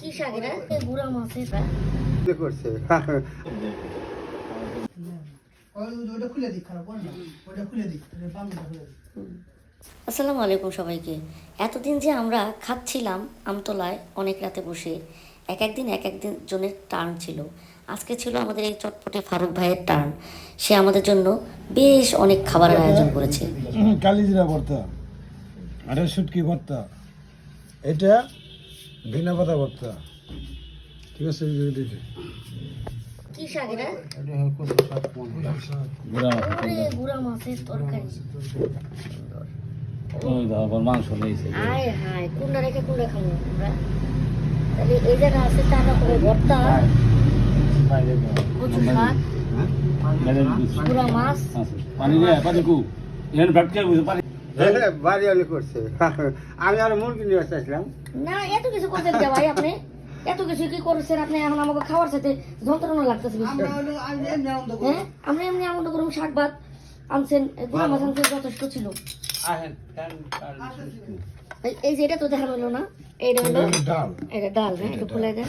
কি শাক এটা? করছে? আসসালামু আলাইকুম সবাইকে। এতদিন যে আমরা খাচ্ছিলাম আমতলায় অনেক রাতে বসে এক একদিন এক একদিন জনের টার্ন ছিল। আজকে ছিল আমাদের এই চটপটে ফারুক ভাইয়ের টার্ন। সে আমাদের জন্য বেশ অনেক খাবারের আয়োজন করেছে। কালিজিরা ভর্তা। আর শুটকি ভর্তা। এটা ভিনা পাতা ভর্তা ঠিক আছে। কি শাক এটা? গুড়া মাছের তরকারি। মাংস হায় কুন্ডা রেখে কুন্ডা খাব আমরা। তাহলে এই জায়গা আছে ভর্তা কচু শাক গুড়া মাছ। পানি পানি কু। এখানে ফ্যাটকে বুঝে পানি বাড়ি আলি করছে। আমি আর মুরগি নিয়ে চাইছিলাম না এত কিছু করতেন কে ভাই আপনি। এত কিছু কি করছেন আপনি? এখন আমাকে খাওয়ার সাথে যন্ত্রণা লাগতেছে বেশি আমরা হলো আমি এমনি আনন্দ হ্যাঁ আমরা এমনি আনন্দ করুন শাক ভাত আনছেন গুড়া মাছ আনছেন যথেষ্ট ছিল। এই- এই যে এটা তো দেখানো হলো না এইটা হলো ডাল। এটা ডাল হ্যাঁ একটু ফুলাই দেন।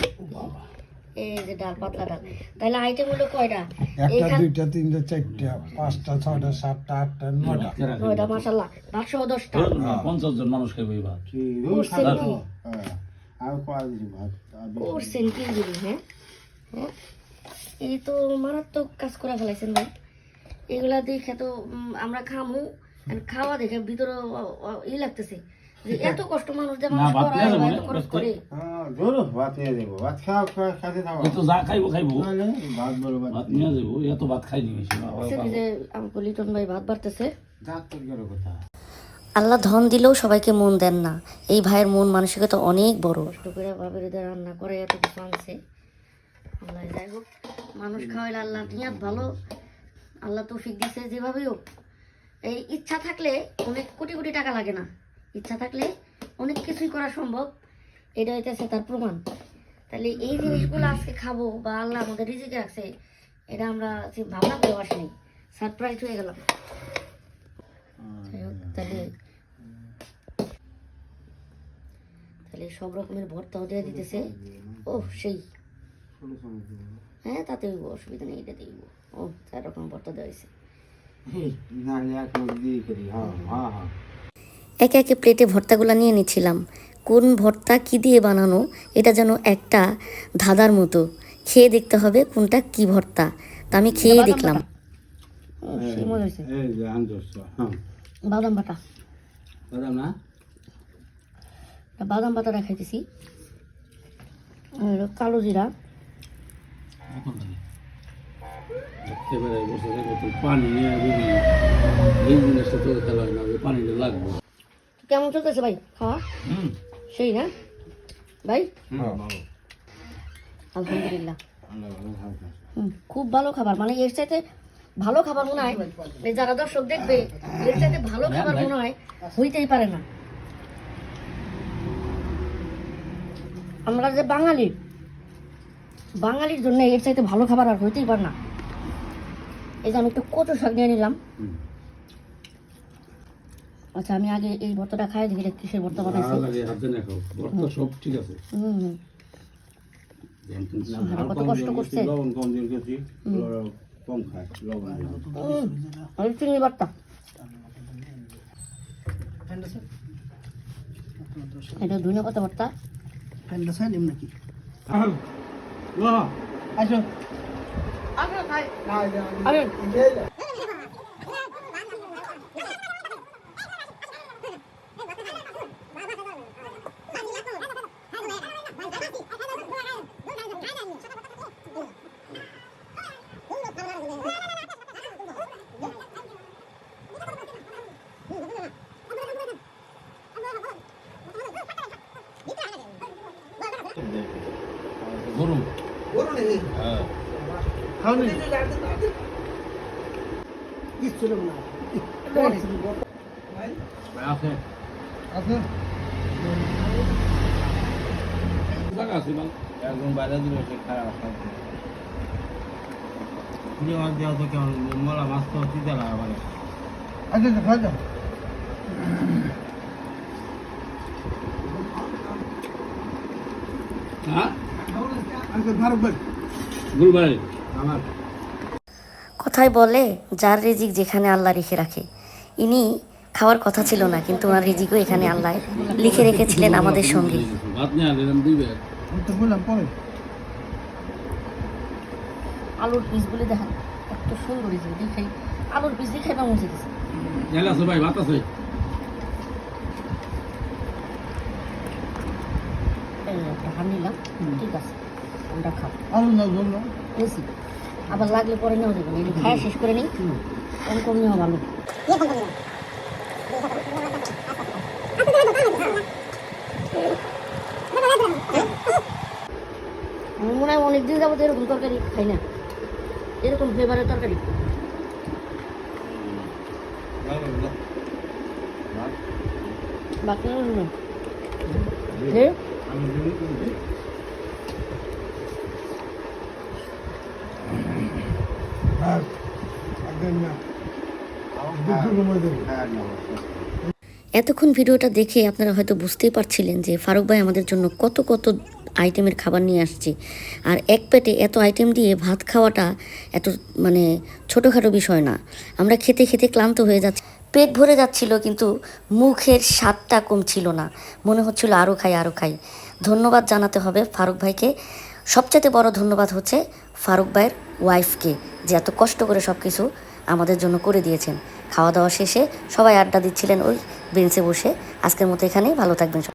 এই যে ডাল পাতলা ডাল। তাহলে আইটেম হলো কয়টা? একটা দুইটা তিনটা চারটা পাঁচটা ছয়টা সাতটা আটটা নয়টা। নয়টা মাসাল্লাহ ভাতশো দশটা। পঞ্চাশ জন মানুষ খাইবে এই ভাত করছেন কি? আমি কয়া দিছি ভাত করছেন কি জিনিস হ্যাঁ? হ্যাঁ? এই তো মারাত্মক কাজ করে ফেলাইছেন ভাই। এগুলা দেখে তো আমরা খামু। আর খাওয়া দেখে ভিতরে ই লাগতেছে। এত কষ্ট মানুষ যে মানুষ যাব এত না? খরচ করে। জোর ভাত নিয়ে দেবো ভাত খাওয়া খাওয়া খাতে থাকো। এত যা খাইবো খাইবো। ভাত বলো ভাত ভাত নিয়ে যাব। এত ভাত খাই দিয়েছি দেখছেন যে আমাকে লিটন ভাই ভাত বাড়তেছে। দাঁত তোর কথা। আল্লাহ ধন দিলেও সবাইকে মন দেন না। এই ভাইয়ের মন মানসিকতা অনেক বড়। কষ্ট করে এদের রান্না করে এত কিছু আনছে। আল্লাহ যাই হোক মানুষ খাওয়াইলে আল্লাহ নিয়াত ভালো। আল্লাহ তৌফিক দিছে যেভাবেই হোক। এই ইচ্ছা থাকলে অনেক কোটি কোটি টাকা লাগে না। ইচ্ছা থাকলে অনেক কিছুই করা সম্ভব। এটা হইতেছে তার প্রমাণ। তাহলে এই জিনিসগুলো আজকে খাব বা আল্লাহ আমাদের রিজিকে রাখছে, এটা আমরা ভাবনা করে আসিনি সারপ্রাইজ হয়ে গেলাম। তাহলে তাহলে সব রকমের ভর্তাও দিয়ে দিতেছে। ও সেই। হ্যাঁ তাতে অসুবিধা নেই এটা দিব ও চার রকম ভর্তা দেওয়া হয়েছে এক একে প্লেটে ভর্তাগুলো নিয়ে নিচ্ছিলাম। কোন ভর্তা কি দিয়ে বানানো এটা যেন একটা ধাঁধার মতো। খেয়ে দেখতে হবে কোনটা কি ভর্তা। তা আমি খেয়ে দেখলাম। এই যে হ্যাঁ। বাদাম বাটা। বুঝলাম না? বাদাম বাটাটা খাইতেছি আর কালো জিরা। পানি নিয়ে এই জিনিসটা তো খেলা হয় না পানিটা লাগবে। কেমন চলতেছে ভাই? খাওয়া? সেই না? ভাই? হ্যাঁ। আলহামদুলিল্লাহ। খুব ভালো খাবার। মানে এর চাইতে ভালো খাবার মনে হয় এই যারা দর্শক দেখবে এর চাইতে ভালো খাবার মনে হয় হইতেই পারে না। আমরা যে বাঙালি বাঙালির জন্য এর চাইতে ভালো খাবার আর হইতেই পারে না। এই যে আমি একটু কচু শাক নিয়ে নিলাম। আচ্ছা আমি আগে এই ভর্তাটা খাই দেখি এটা কিসের ভর্তা বানাইছি। ভর্তা সব ঠিক আছে। হুম। হুম। কত কষ্ট করছে। কম দিয়ে গেছি কম খায় লবণ আর চিংড়ি ভর্তা। এটা ধনে পাতা ভর্তা? ফ্যানটা স্যার এমনি কি বাহ, আসো আরে গরু বলো নেই খাওনি? কিচ্ছু না। আছে। আছে? একদম দিল সে খারাপ দেওয়া তো কেমন মলা মাছ তো লাগা ভালো আচ্ছা আচ্ছা খাওয়া যাও হ্যাঁ? আঙ্কেল ভাই গুলবাই আমার কথায় বলে যার রিজিক যেখানে আল্লাহ রেখে রাখে। ইনি খাওয়ার কথা ছিল না কিন্তু ওনার রিজিকও এখানে আল্লাহ লিখে রেখেছিলেন আমাদের সঙ্গে। আলুর পিসগুলি দেখেন সুন্দর দেখাই। আলুর পিস দেখাই বা মুছে ভাই একটা নিলাম ঠিক আছে। আমরা খাও বেশি আবার লাগলে পরে নেওয়া যাবে না খাওয়া শেষ করে নিই। কম কম নেওয়া ভালো। আমি মনে হয় অনেকদিন যাব এরকম তরকারি খাই না। এরকম ফ্লেভারের তরকারি। বাকি খেয়ে আর একদিন না দুপুর সময় দেবো হ্যাঁ না এতক্ষণ ভিডিওটা দেখে আপনারা হয়তো বুঝতেই পারছিলেন যে ফারুক ভাই আমাদের জন্য কত কত আইটেমের খাবার নিয়ে আসছে। আর এক পেটে এত আইটেম দিয়ে ভাত খাওয়াটা এত মানে ছোটোখাটো বিষয় না। আমরা খেতে খেতে ক্লান্ত হয়ে যাচ্ছি। পেট ভরে যাচ্ছিল কিন্তু মুখের স্বাদটা কম ছিল না। মনে হচ্ছিল আরও খাই আরও খাই। ধন্যবাদ জানাতে হবে ফারুক ভাইকে। সবচেয়ে বড় ধন্যবাদ হচ্ছে ফারুক ভাইয়ের ওয়াইফকে, যে এত কষ্ট করে সব কিছু আমাদের জন্য করে দিয়েছেন খাওয়া দাওয়া শেষে সবাই আড্ডা দিচ্ছিলেন ওই বেঞ্চে বসে আজকের মতো এখানেই, ভালো থাকবেন।